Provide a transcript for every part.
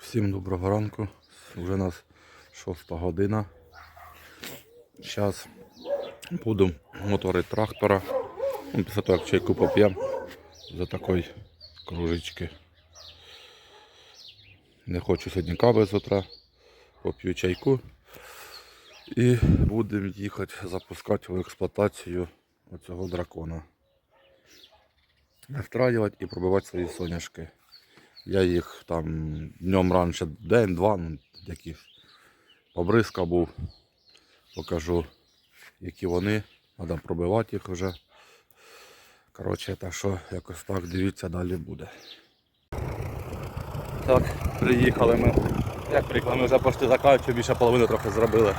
Всім доброго ранку. Вже у нас 6 година. Зараз буду моторити трактора. Ну, Після того, як чайку поп'ємо за такої кружечки. Не хочу сьогодні кави з утра. Поп'ю чайку. І будемо їхати запускати в експлуатацію оцього дракона. Настраювати і пробивати свої соняшки. Я їх там днем раніше день-два, ну, якісь побризка був. Покажу, які вони. Треба пробивати їх вже. Коротше, так що якось так дивіться, далі буде. Так, приїхали ми. Як приїхали, ми вже почти заканчуємо, більше половини трохи зробили.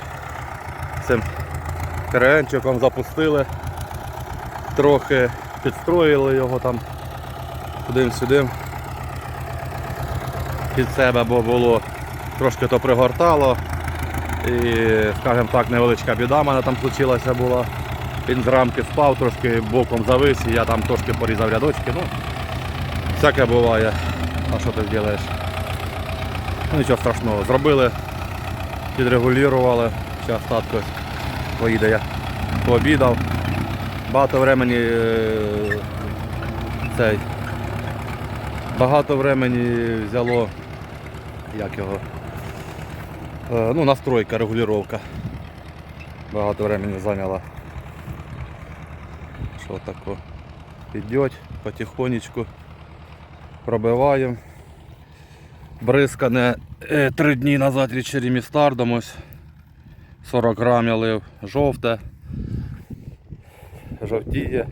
Цим керенчиком запустили. Трохи підстроїли його там туди-сюди під себе, бо було трошки то пригортало. І, скажімо так, невеличка біда в мене там случилася була. Він з рамки спав, трошки боком завис, і я там трошки порізав рядочки. Ну, всяке буває. А що ти зробиш? Ну нічого страшного. Зробили, підрегулювали. Зараз татко поїде я пообідав. Багато времени е, цей багато времени взяло, як його, е, ну, настройка, регулювання. Багато времени зайняла. Що таке? Піде потихонечку пробиваємо. Бризкане е, три дні назад від Черемістардом ось 40 грам я лив жовте, жовтіє.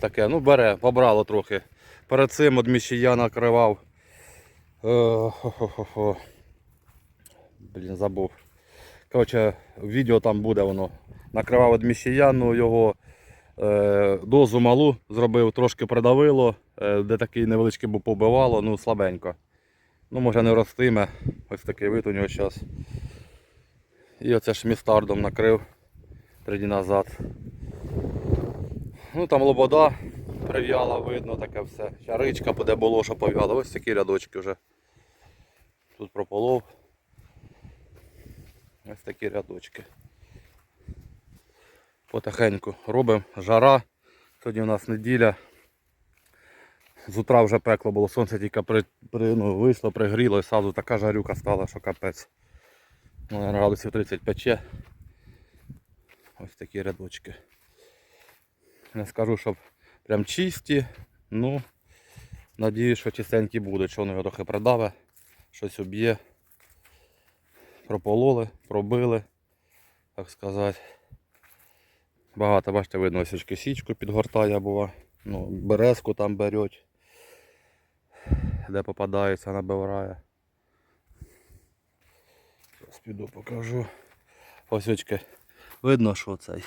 Таке, ну бере, побрало трохи. Перед цим от міщія накривав. Е. Блін, забув. Коротше, відео там буде воно. Накривав від ну його е, дозу малу зробив, трошки придавило, е, де такий невеличкий був побивало, ну слабенько. Ну, може не ростиме. Ось такий вид у нього зараз. І оце ж містардом накрив три дні назад. Ну там лобода прив'яла, видно таке все. Чаричка, де було, що пов'яла. Ось такі рядочки вже. Тут прополов. Ось такі рядочки. Потихеньку робимо. Жара. Сьогодні у нас неділя. З утра вже пекло було, сонце тільки при, при, ну, вийшло, пригріло і сразу така жарюка стала, що капець. Ну, градусів 30 пече. Ось такі рядочки. Не скажу, щоб прям чисті, ну надіюсь, що чистенькі будуть, що його трохи придаве, щось уб'є. Пропололи, пробили, так сказати. Багато, бачите, видно, ось січку підгортає була. Ну, березку там беруть, де попадається, набирає. Зараз піду покажу. Ось очки. Видно, що цей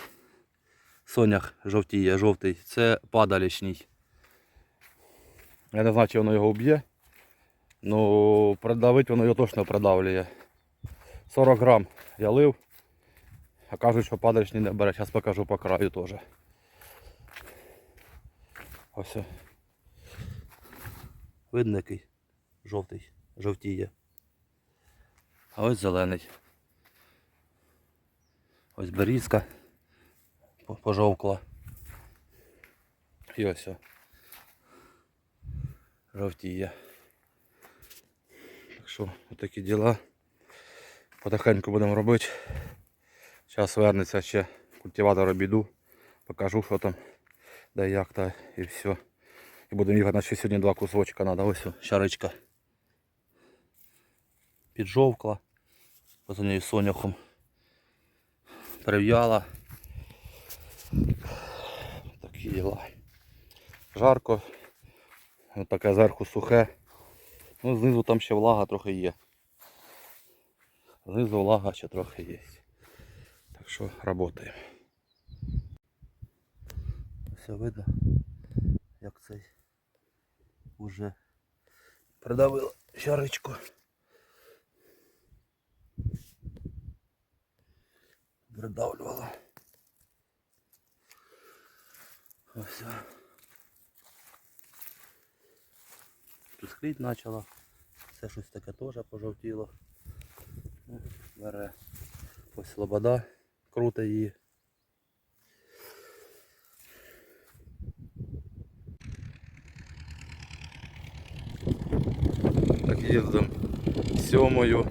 сонях жовтіє, жовтий. Це падалічний. Я не знаю, чи воно його вб'є. Ну, придавить воно його точно придавлює. 40 грам я лив. А кажуть, що падалічний не бере. Зараз покажу по краю теж. Ось. Видно який жовтий, жовтіє. А ось зелений. Ось берізка пожовкла. І ось. Жовтіє. Так що, отакі діла. Потихеньку будемо робити. Зараз вернеться ще культиватор обіду. Покажу, що там, де як та і все. І будемо їхати, наче сьогодні два кусочка треба. Ось о, шаричка. Піджовкла. Ось у неї соняхом. Прив'яла. Такі діла. Жарко. Таке зверху сухе. Ну, знизу там ще влага трохи є. Знизу влага ще трохи є. Так що працюємо. Все видно, як цей уже придавило шаричку. Придавлювало. Ось. Тут скліть почала. Це щось таке теж пожовтіло. Ну, Бере ось лобода, круто її. Так їздимо сьомою.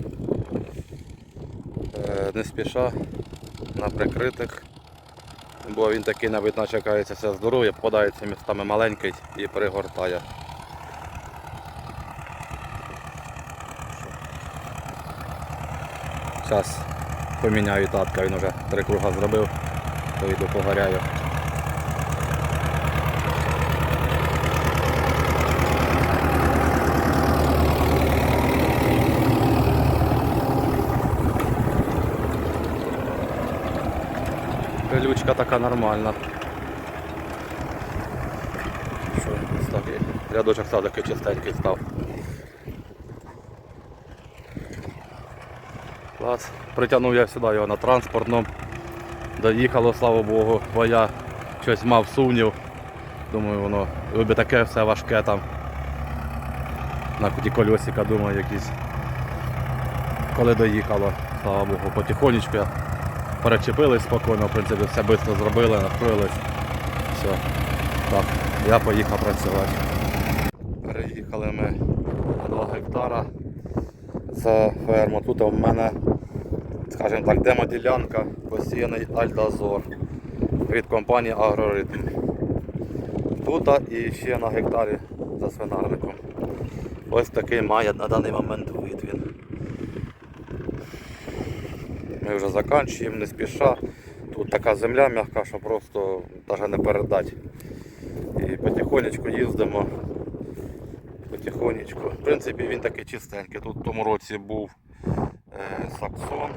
Е, не спіша на прикритих. Бо він такий навіть наче кається все здоров'я, попадається містами маленький і пригортає. Зараз поміняю татка, він вже три круга зробив, то йду погоряю. Пилючка така нормальна. Що ось так рядочок такий чистенький став. Клас. Притягнув я сюди його на транспортному. Доїхало, слава Богу, бо я щось мав сумнів. Думаю, воно ніби таке все важке там. На ті кольосика, думаю, якісь. Коли доїхало, слава Богу, потихонечку я перечепились спокійно, в принципі, все швидко зробили, настроїлись. Все. Так, я поїхав працювати. Переїхали ми на 2 гектара. Це ферма. Тут у мене, скажімо так, демоділянка, посіяний альдазор від компанії Агроритм. Тут і ще на гектарі за свинарником. Ось такий має на даний момент вид він. Ми вже закінчуємо, не спіша. Тут така земля м'яка, що просто навіть не передати. І потихонечку їздимо. Потихонечку. В принципі, він такий чистенький. Тут в тому році був е, саксон.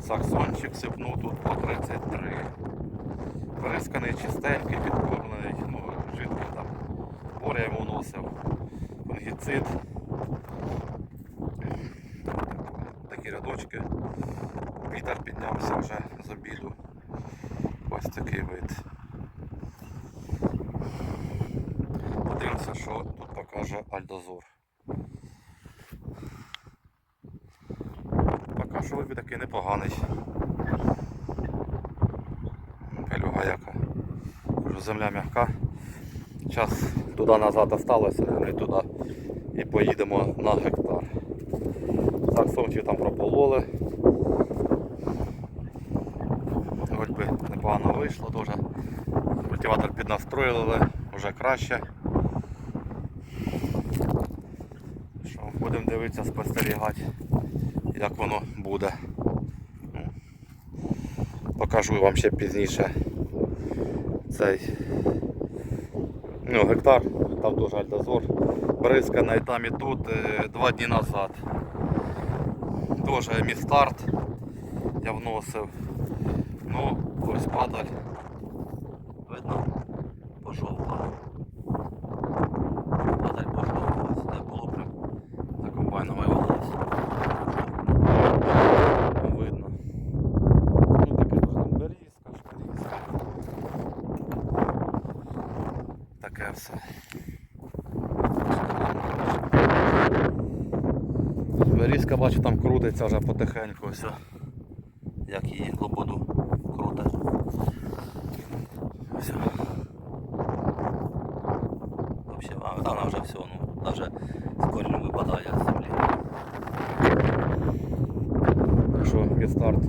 Саксончик сипнув тут по 33. Присканий чистенький, підкормлений, ну, жидкий там. Боря йому вносив. Фунгіцид. Такі рядочки. Вітер піднявся вже з обіду. Ось такий вид. Подивимося, що тут покаже Альдозор. Поки що вибір такий непоганий. Пелюга яка. Земля м'яка. Зараз туди назад осталося, і туди і поїдемо на гектар. Так, совчі там пропололи. Непогано вийшло, дуже. Культиватор піднастроїли, вже краще. Що, будемо дивитися, спостерігати, як воно буде. Ну, Покажу вам ще пізніше цей ну, гектар, там дуже альдозор. Бризканий там і тут е, два дні назад. Тоже містарт я вносив. Ну, ось падаль. Видно? Пожовкла. Падаль пожовкла. Сюди було прям за комбайном вивалилось. Видно. Ну таке дуже там берізка, шкарізка. Таке все. Берізка, бачу, там крутиться вже потихеньку все. Як її лободу. Все. Вообще, а, та вона вже все, ну, навіть з корінню випадає з землі. Так що мідстарт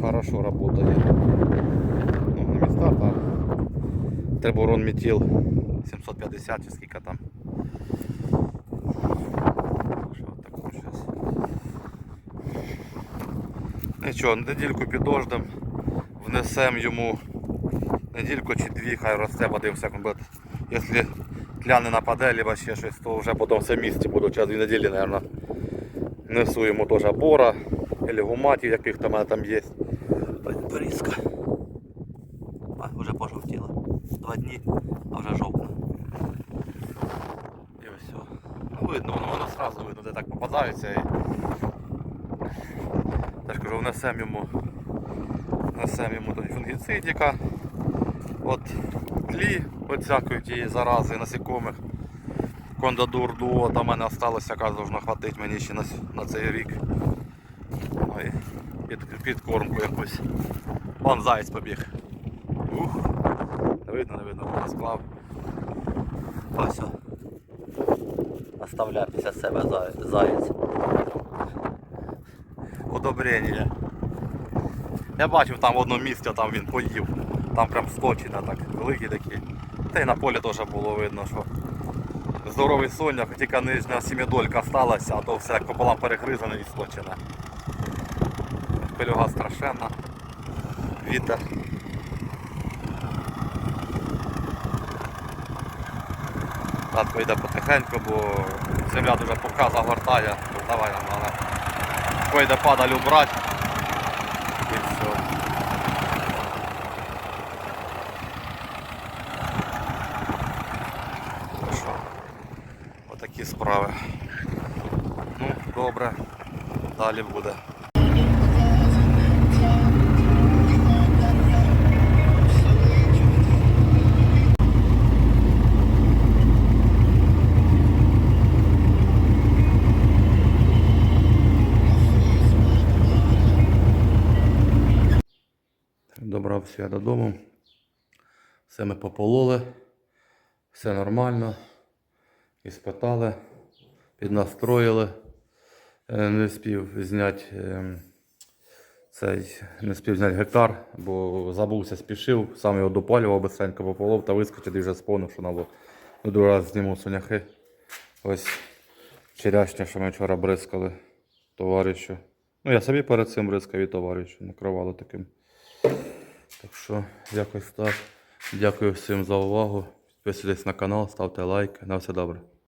хорошо работає. Ну, не мідстарт, а трибурон метіл 750 чи скільки там. Що таке зараз? Нічого, недільку підождем, внесемо йому недільку чи дві, хай росте, як він буде. Якщо тля не нападе, або ще щось, то вже потім все в місті буду, через дві неділі, мабуть. Несу йому теж бора, гуматів, яких там там є. Порізка. А, вже пожовтіла. Два дні, а вже жовтна. І все. Ну видно, воно, воно одразу видно, де так попадаються. І... Я ж кажу, внесемо йому, внесемо йому тоді фунгіцидіка, от тлі, от всякої тієї зарази насікомих. Кондадур дуо, там мене залишилося, яка должно хватить мені ще на, на цей рік. Ну і під, підкормку якусь. Вон заєць побіг. Ух. Не видно, не видно, склав. Ось. о. Оставляє після себе заєць. Одобрення. Я бачив там в одному місці, там він поїв. Там прям скочення так, великі такі. Та й на полі теж було видно, що здоровий соняк, тільки нижня сім'ядолька сталася, а то все як пополам перегризане і скочене. Пилюга страшенна. Вітер. Татко йде потихеньку, бо земля дуже пухка загортає. Давай нам. Пойде падаль убрати. І все. Так що, Отакі справи. Ну, добре. Далі буде. Добрався я додому. Все ми попололи, все нормально. І спитали, піднастроїли. Е, Не спів зняти е, цей, не спів зняти гектар, бо забувся, спішив, сам його допалював бистренько пополов та вискочив і вже сповнив, що надо на другий раз зніму соняхи. Ось черешня, що ми вчора бризкали товаришу. Ну, я собі перед цим бризкав і товаришу, накривали таким. Так що, якось так. Дякую всім за увагу. Підписуйтесь на канал, ставте лайк. На все добре.